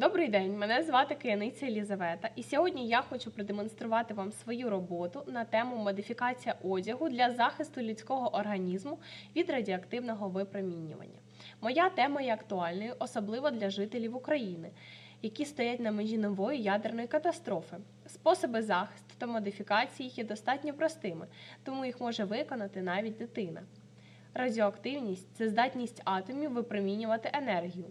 Добрий день, мене звати Кияниця Елізавета, і сьогодні я хочу продемонструвати вам свою роботу на тему модифікація одягу для захисту людського організму від радіоактивного випромінювання. Моя тема є актуальною, особливо для жителів України, які стоять на межі нової ядерної катастрофи. Способи захисту та модифікації є достатньо простими, тому їх може виконати навіть дитина. Радіоактивність це здатність атомів випромінювати енергію.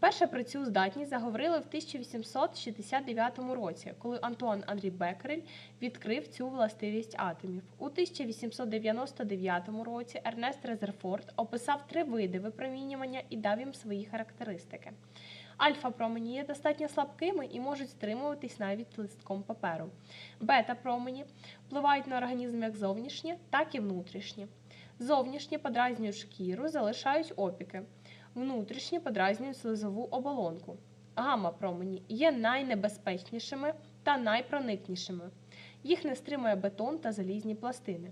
Вперше про цю здатність заговорили в 1869 році, коли Антуан Андрій Беккерель відкрив цю властивість атомів. У 1899 році Ернест Резерфорд описав три види випромінювання і дав їм свої характеристики. Альфа-промені є достатньо слабкими і можуть стримуватись навіть листком паперу. Бета-промені впливають на організм як зовнішні, так і внутрішні. Зовнішні подразнюють шкіру, залишають опіки. Внутрішні подразнюють слизову оболонку. Гамма-промені є найнебезпечнішими та найпроникнішими. Їх не стримує бетон та залізні пластини.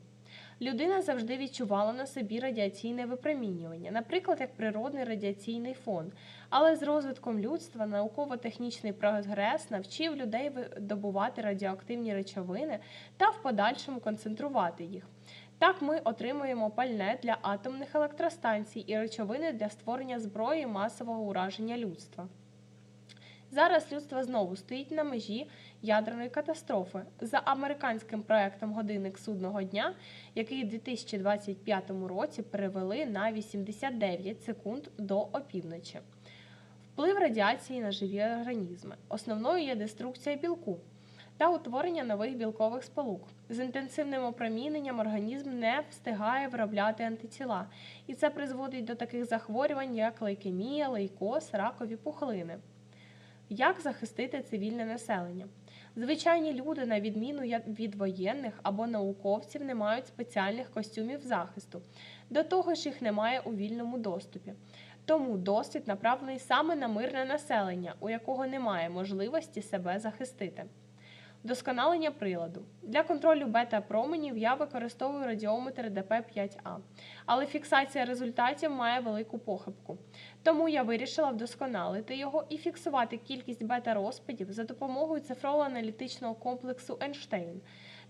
Людина завжди відчувала на собі радіаційне випромінювання, наприклад, як природний радіаційний фон. Але з розвитком людства науково-технічний прогрес навчив людей видобувати радіоактивні речовини та в подальшому концентрувати їх. Так ми отримуємо пальне для атомних електростанцій і речовини для створення зброї масового ураження людства. Зараз людство знову стоїть на межі ядерної катастрофи за американським проектом Годинник судного дня, який у 2025 році перевели на 89 секунд до опівночі. Вплив радіації на живі організми. Основною є деструкція білку та утворення нових білкових сполук. З інтенсивним опроміненням організм не встигає виробляти антитіла, і це призводить до таких захворювань, як лейкемія, лейкоз, ракові пухлини. Як захистити цивільне населення? Звичайні люди, на відміну від воєнних або науковців, не мають спеціальних костюмів захисту. До того ж, їх немає у вільному доступі. Тому досвід направлений саме на мирне населення, у якого немає можливості себе захистити. Вдосконалення приладу. Для контролю бета-променів я використовую радіометр ДП5А, але фіксація результатів має велику похибку. Тому я вирішила вдосконалити його і фіксувати кількість бета-розпадів за допомогою цифрово-аналітичного комплексу Ейнштейн.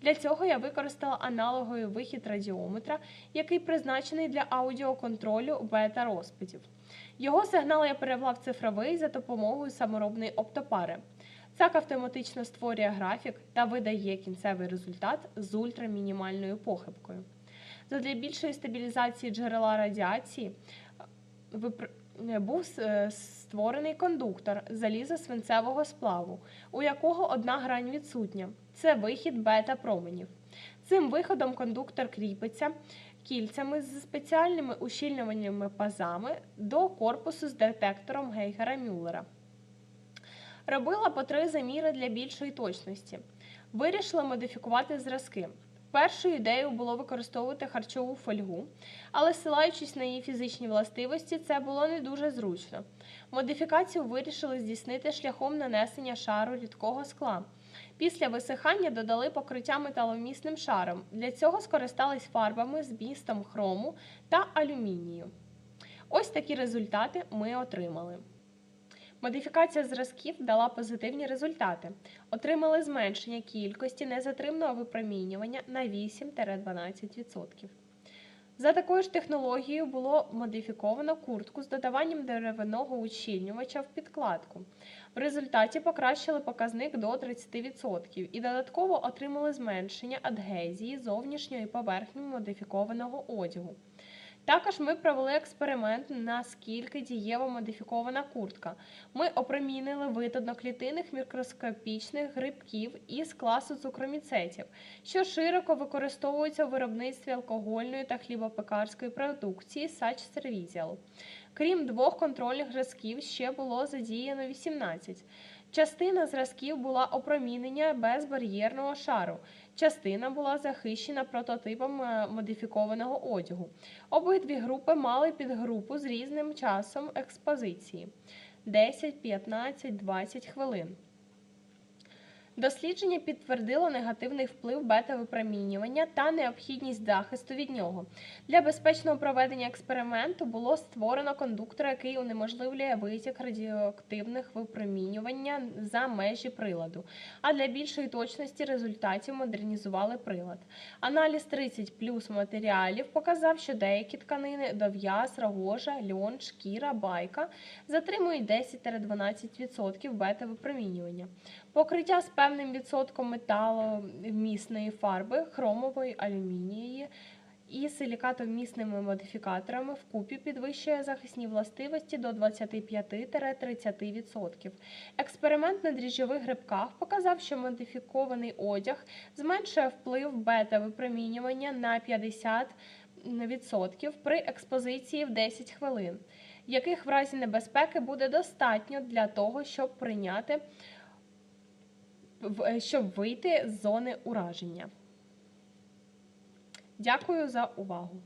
Для цього я використала аналоговий вихід радіометра, який призначений для аудіоконтролю бета-розпадів. Його сигнал я перевела в цифровий за допомогою саморобної оптопари. ЦАК автоматично створює графік та видає кінцевий результат з ультрамінімальною похибкою. Задля більшої стабілізації джерела радіації був е, створений кондуктор залізо-свинцевого сплаву, у якого одна грань відсутня це вихід бета-променів. Цим виходом кондуктор кріпиться кільцями з спеціальними ущільнюваннями пазами до корпусу з детектором Гейгера Мюллера. Робила по три заміри для більшої точності. Вирішила модифікувати зразки. Першою ідеєю було використовувати харчову фольгу, але ссилаючись на її фізичні властивості, це було не дуже зручно. Модифікацію вирішили здійснити шляхом нанесення шару рідкого скла. Після висихання додали покриття металомісним шаром. Для цього скористались фарбами з містом хрому та алюмінію. Ось такі результати ми отримали. Модифікація зразків дала позитивні результати. Отримали зменшення кількості незатримного випромінювання на 8-12%. За такою ж технологією було модифіковано куртку з додаванням деревинного ущільнювача в підкладку. В результаті покращили показник до 30% і додатково отримали зменшення адгезії зовнішньої поверхні модифікованого одягу. Також ми провели експеримент, наскільки дієво модифікована куртка. Ми опромінили вид одноклітинних мікроскопічних грибків із класу цукроміцетів, що широко використовуються у виробництві алкогольної та хлібопекарської продукції Сач Servicial. Крім двох контрольних зразків, ще було задіяно 18. Частина зразків була опромінення без бар'єрного шару, частина була захищена прототипом е, модифікованого одягу. Обидві групи мали підгрупу з різним часом експозиції 10, 15, 20 хвилин. Дослідження підтвердило негативний вплив бета-випромінювання та необхідність захисту від нього. Для безпечного проведення експерименту було створено кондуктор, який унеможливлює витік радіоактивних випромінювання за межі приладу. А для більшої точності результатів модернізували прилад. Аналіз 30 плюс матеріалів показав, що деякі тканини дов'яз, рогожа, льон, шкіра, байка затримують 10-12% бета-випромінювання. Покриття з певним відсотком металовмісної фарби, хромової, алюмінієвої і силікатовмісними модифікаторами вкупі підвищує захисні властивості до 25-30%. Експеримент на дріжджових грибках показав, що модифікований одяг зменшує вплив бета-випромінювання на 50% при експозиції в 10 хвилин, яких в разі небезпеки буде достатньо для того, щоб прийняти щоб вийти з зони ураження. Дякую за увагу.